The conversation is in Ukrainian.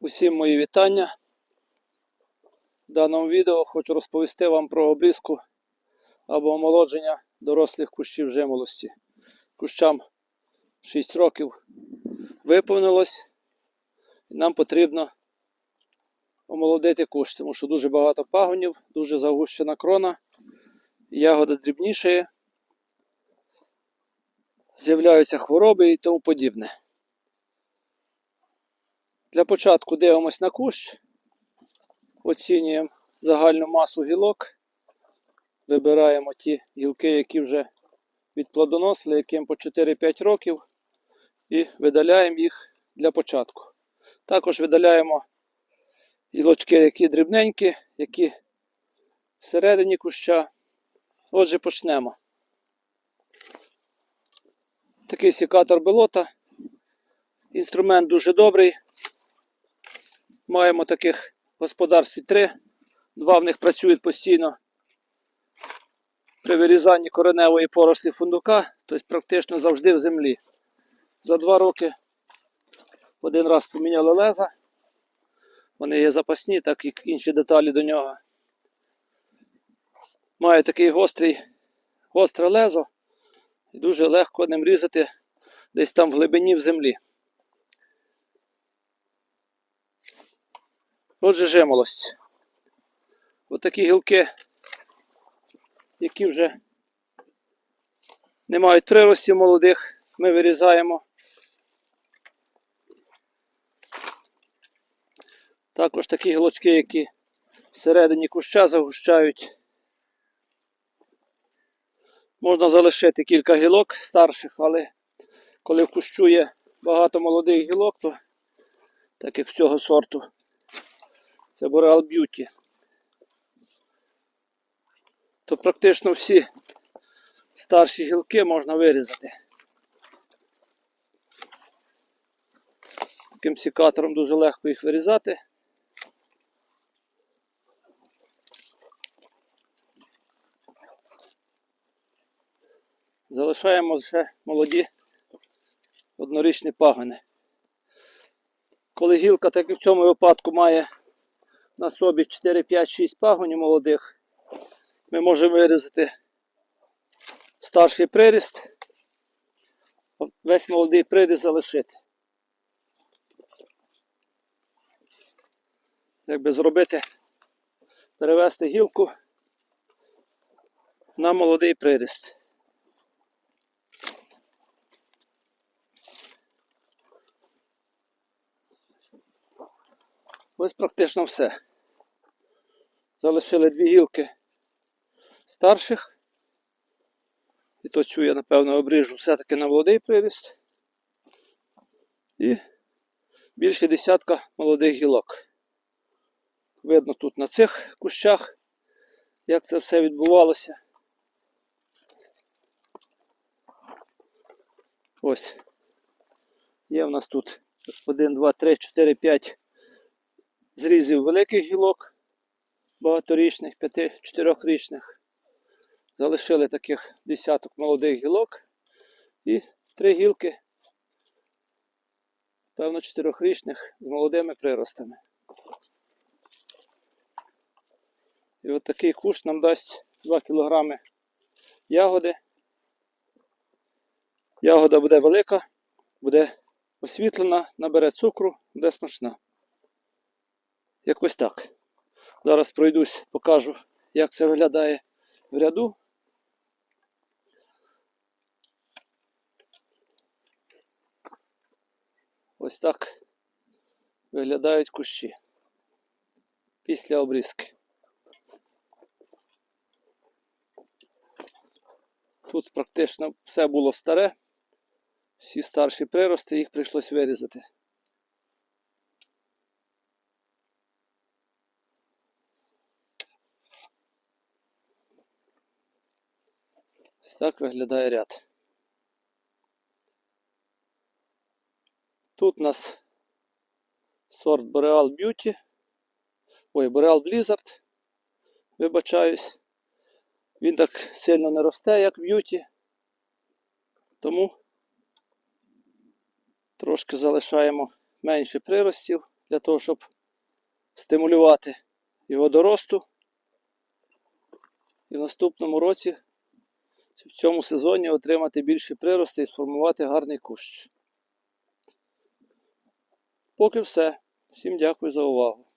Усім мої вітання. В даному відео хочу розповісти вам про обрізку або омолодження дорослих кущів жимолості. Кущам 6 років виповнилось, і нам потрібно омолодити кущ, тому що дуже багато пагонів, дуже загущена крона, ягода дрібнішає, з'являються хвороби і тому подібне. Для початку дивимось на кущ, оцінюємо загальну масу гілок, вибираємо ті гілки, які вже відплодоносли, яким по 4-5 років, і видаляємо їх для початку. Також видаляємо гілочки, які дрібненькі, які всередині куща. Отже, почнемо. Такий сікатор белота. Інструмент дуже добрий. Маємо таких в господарстві три. Два в них працюють постійно при вирізанні кореневої порослі фундука, тобто практично завжди в землі. За два роки один раз поміняли леза. Вони є запасні, так як інші деталі до нього. Має такий гострий, гостре лезо і дуже легко ним різати десь там в глибині в землі. Отже, жимолость. Отакі гілки, які вже не мають приростів молодих, ми вирізаємо. Також такі гілочки, які всередині куща загущають. Можна залишити кілька гілок старших, але коли в кущу є багато молодих гілок, то так як цього сорту, це Boreal Beauty. То практично всі старші гілки можна вирізати. Таким сікатором дуже легко їх вирізати. Залишаємо лише молоді однорічні пагони. Коли гілка, так і в цьому випадку, має на собі 4, 5, 6 пагонів молодих, ми можемо вирізати старший приріст, весь молодий приріст залишити. Якби зробити, перевести гілку на молодий приріст. Ось практично все. Залишили дві гілки старших. І то цю я, напевно, обріжу все-таки на молодий приріст. І більше десятка молодих гілок. Видно тут на цих кущах, як це все відбувалося. Ось. Є в нас тут 1, 2, 3, 4, 5 зрізів великих гілок, багаторічних, 5-4річних. Залишили таких десяток молодих гілок і три гілки, певно, чотирьохрічних з молодими приростами. І от такий куш нам дасть 2 кг ягоди. Ягода буде велика, буде освітлена, набере цукру, буде смачна. Якось так. Зараз пройдусь, покажу, як це виглядає в ряду. Ось так виглядають кущі після обрізки. Тут практично все було старе, всі старші прирости, їх прийшлось вирізати. Ось так виглядає ряд. Тут у нас сорт Boreal Beauty. Ой, Boreal Blizzard. Вибачаюсь. Він так сильно не росте, як Beauty. Тому трошки залишаємо менше приростів для того, щоб стимулювати його до росту. І в наступному році, в цьому сезоні, отримати більше прирости і сформувати гарний кущ. Поки все. Всім дякую за увагу.